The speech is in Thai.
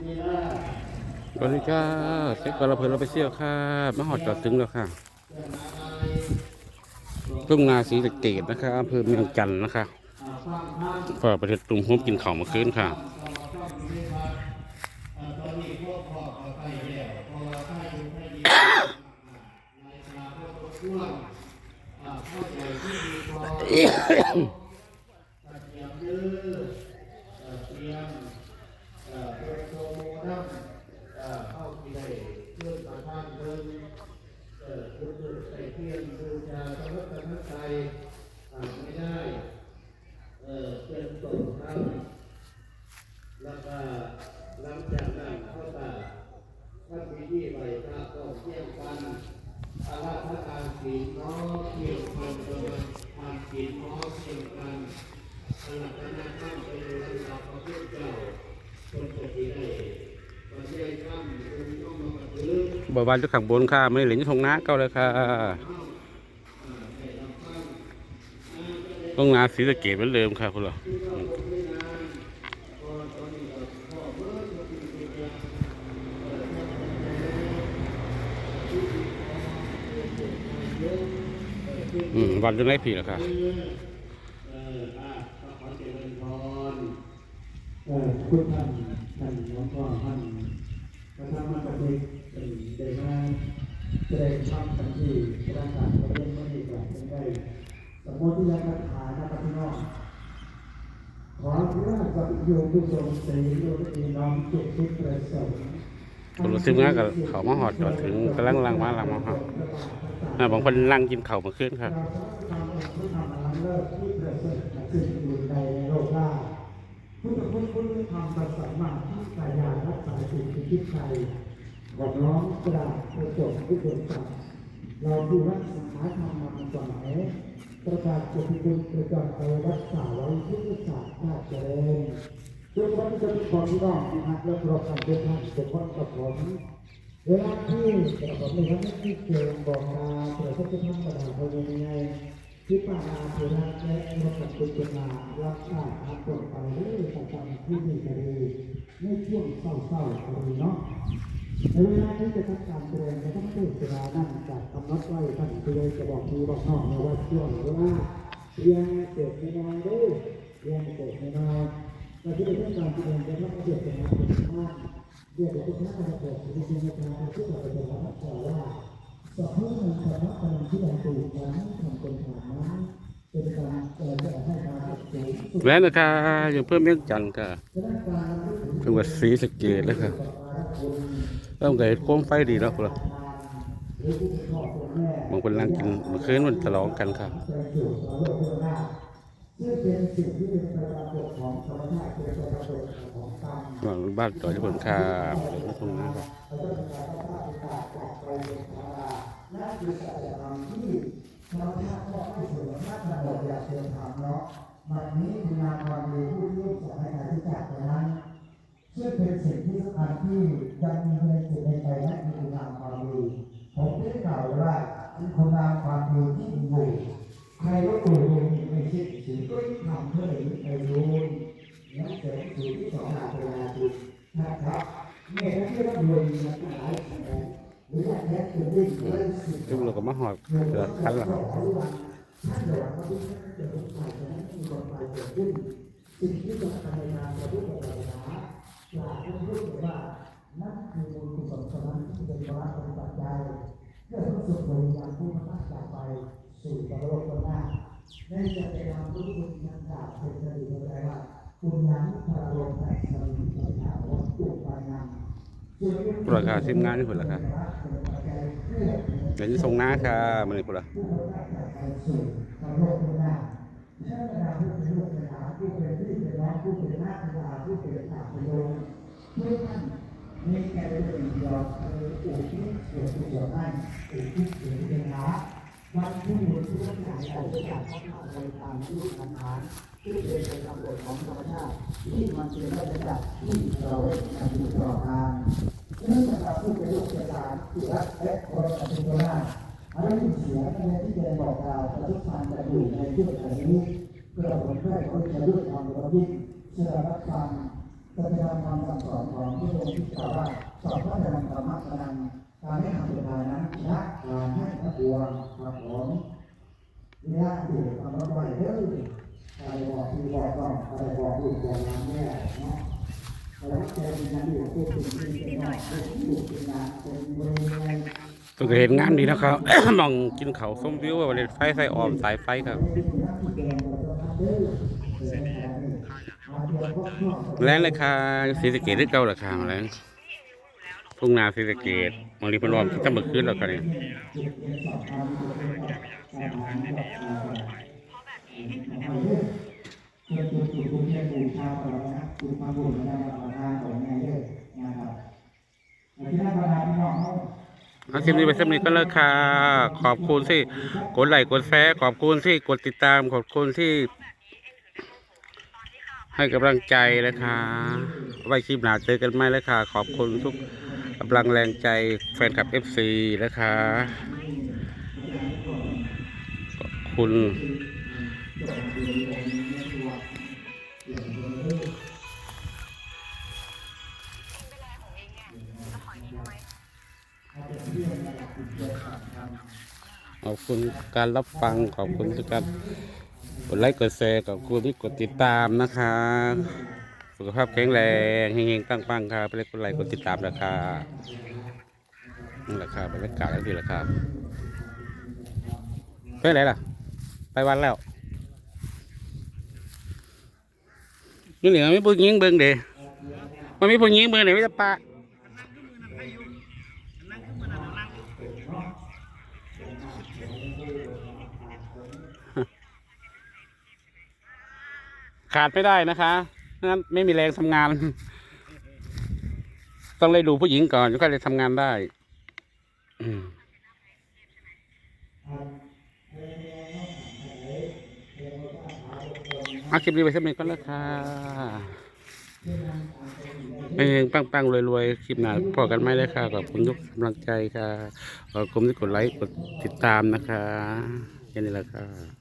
สวัสดีค่ะเซ็กกระเพินเราไปเที่ยวค่ะมาหอดจอดถึงแล้วค่ะทุ่งนาสีสะเกดนะคะอำเภอเมืองจันทร์นะคะฝาประเทศตุ่มหุ้มกินเข้าเมาคืนค่ะไม่ได้ เออ เป็นตกทั้งแล้วก็หลังจากนั้นเขาตาท่านมีที่ใบพระก็เที่ยงกันอาราธนาศีลน้อเที่ยงกันประมาณทานศีลน้อเที่ยงกันอาราธนข้ามไปในระดับพระพุทธเจ้าคนปฏิได้ประข้ามคนย่อมมาปฏิรูปบวานจุดขังบนค่ะไม่เหรียญทงน้าเก้าเลยค่ะ ทุ่งนาสีสะเกดเหมือนเดิมค่ะคุณหรอวันจะได้ผีแล้วค่ะคุณท่านท่านหลวงพ่อท่านพระธรรมปฏิเป็นได้มาแสดงธรรมทันทีประกาศประเด็นไม่ได้กลับเป็นได้สมมติยาคาถานะพพี่น้อง ขอพระกับโยมทุกทรงสีโยมอีน้อมจุดทุกประสงค์คนรู้สึกงานกับเขามาหอดจอดถึงกำลังลังมาลังมาหอดอ่าบางคนลังกินข้าวเมาคืนค่ะเราทำองค์พระธรรมอันเลิศที่ประเสริฐสิ่งอื่นใดในโลกได้พุทธคุณคุณธรรมประสมาที่กายารักษาสิ่งที่คิดใจบอกน้องกระดาษกระจกผู้เกิดจากเราผู้รักษาธรรมมาสมัย ประกาศเกียรติคุณประจำไปรักษาไว้ที่ศาสตร์ชาติเจริญจนวันจะเป็นของที่น้องนะครับและรอการเดินทางเป็นวันกับผมเวลาที่กระผมในทั้งที่เจอบอกลาเกิดก็จะทำกระดาษไปยังไงที่ป่านาเพื่อรักและรบกับคุณเจนารักษาทาตรงไปเรื่อยประจำที่ดีกันดีในช่วงเศร้าๆอะไรเนาะ ในเวลาที่จะทำการแสดงจะต้องพูดเวลานั่นจากกำหนดไว้ท่านที่เลยจะบอกทีบอกน้องนะว่าช่วงเวลาเรียนเกิดไม่น้อยด้อเรียนเกิดไม่น้อยเราที่จะทำการแสดงจะต้องเกิดเป็นงานเป็นข้างเรียกว่าเป็นข้างจะเกิดเป็นจริงการที่เราจะทำแต่ว่าสอบเพื่อในสถานการที่เราตื่นนั้นทำเป็นฐานนั้นเป็นการเกิดจะให้การแว้นนะคะยังเพิ่มเมี่ยงจันทร์ค่ะจังหวัดศรีสะเกษแล้วค่ะ ต้องเกิดโค้งไฟดีแล้วคุณเหรอบางคนนั่งกินเมื่อคืนมันฉลองกันค่ะเป็นสิ่งที่เป็นประโยชน์ของธรรมชาติเป็นประโยชน์ของกรรมหวังบ้านต่อที่ผลค่าตรงนี้ครับนั่นคือการทำที่ธรรมชาติก็ไราบอกอยากเสื่อมทำเนาะมันนี้คืองานความดีผู้ที่ร่วมสมัยการที่จากไปนั้นซึ่ งเป็นสิ่งที่สำคัญที่ยังมีในจิตในใจและมีคุณงามความดี ผมได้กล่าวว่าคุณงามความดีที่มีอยู่ใครก็ตัวเองไม่คิดถึงก็ทำเพื่อให้ไปรู้นักเสริมสูตรที่สองหาเวลาจุดนะครับเนี่ยถ้าที่เรารวยมันหลายหรือว่าแค่ตัววิ่งเล่นสิบทุกเราก็มาหอดเกิดคันหลังถ้าเกิดว่าที่เกิดขึ้นไปจะนั้นมีคนไปเกิดขึ้นสิ่งที่จะทำในงานจะรู้กับเรา หาอยากให้รู้ว่านั่นคือบุญกุศลสนั้นที่เป็นพระปฏิบัติใจเพื่อประสบผลอย่างผู้พัฒจากไปสู่ปรโลกหน้าในจะเป็นทำทุกคนยังกล่าวเป็นคดีอะไรว่าคุณยังพระโลกแต่สมิทธาวัตถุปานามราคาทีมงานนี่ผลราคาเดี๋ยวจะส่งหน้าค่ะมันนี่ผลละ ร้องผู้เป็นหน้าตาผู้เป็นตาเป็นโยมเพื่อท่านมีแก่เป็นสิ่งเดียวคืออุทิศส่วนกุศลให้อุทิศส่วนเป็นหาวันที่หนุนที่รักษาเอาจากพระธรรมในตามที่ทำงานที่เป็นไปตามกฎของธรรมชาติที่มันเป็นได้ระดับที่เราได้ทำอยู่ตลอดทางเนื่องจากผู้เป็นลูกเป็นหลานที่รักและเคารพในตัวหน้าอันนี้เสียงในที่จะบอกกล่าวประทุกทานจะอยู่ในที่แห่งนี้ เพื่อผลได้คนจะด้วยความรู้ยิ่งเชื่อรับฟังตแสดงคำสั่งสอนของที่ทรงที่กล่าวว่าสอนพระธรรมธรรมะนังการให้คำสุดท้ายนั้นละการให้พระบวงครับผมนี่ละอยู่คำว่าไหวเด้อใครบอกที่บอกต้องใครบอกลูกบอกหลานแม่เนาะแล้วเจอเป็นงานอยู่พูดถึงที่เนานเป็นบริเวณตัวก็เห็นงานดีนะครับ มองกินเขาส้มวิวว่าเล่นไฟใส่ออมสายไฟครับ แรงเลยค่ะศรีสเกดหรือเก่าราคาแล้วทุ่งนาศรีสเกดมองรีพนวมที่ตั้งเมื่อคืนแล้วกันเนี่ย เอาคลิปนี้ไปสำนึกก็แล้วค่ะขอบคุณที่กดไลค์กดแชร์ขอบคุณที่กดติดตามขอบคุณที่ ให้กำลังใจนะคะไว้คลิปหน้าเจอกันไหมแล้วค่ะ ขอบคุณทุกกำลังแรงใจแฟนคลับ FC นะคะขอบคุณ ขอบคุณการรับฟังขอบคุณทุกการกดไลค์กดแชร์ขอบคุณที่กดติดตามนะคะสุขภาพแข็งแรงเฮงๆปังครับไปเลยกดไลค์กดติดตามนะคะนี่แหละครับบรรยากาศแล้วดีแหละครับไปไหนล่ะ ไปวันแล้วนี่เหลือไม่พูดยิงเบิ้งเด้มันไม่พูดยิงเบิ้งเดี๋ยไม่จะปะ ขาดไม่ได้นะคะงั้นไม่มีแรงทำงาน ต้องเลยดูผู้หญิงก่อนก็เลยทำงานได้อาคลิปนี้ไปสักนิดก็แล้วค่ะเฮงๆปังๆรวยๆคลิปหน้าพอกันไหมเลยค่ะขอบคุณทุกกำลังใจค่ะขอบคุณที่กดไลค์กดติดตามนะคะแค่นี้แหละค่ะ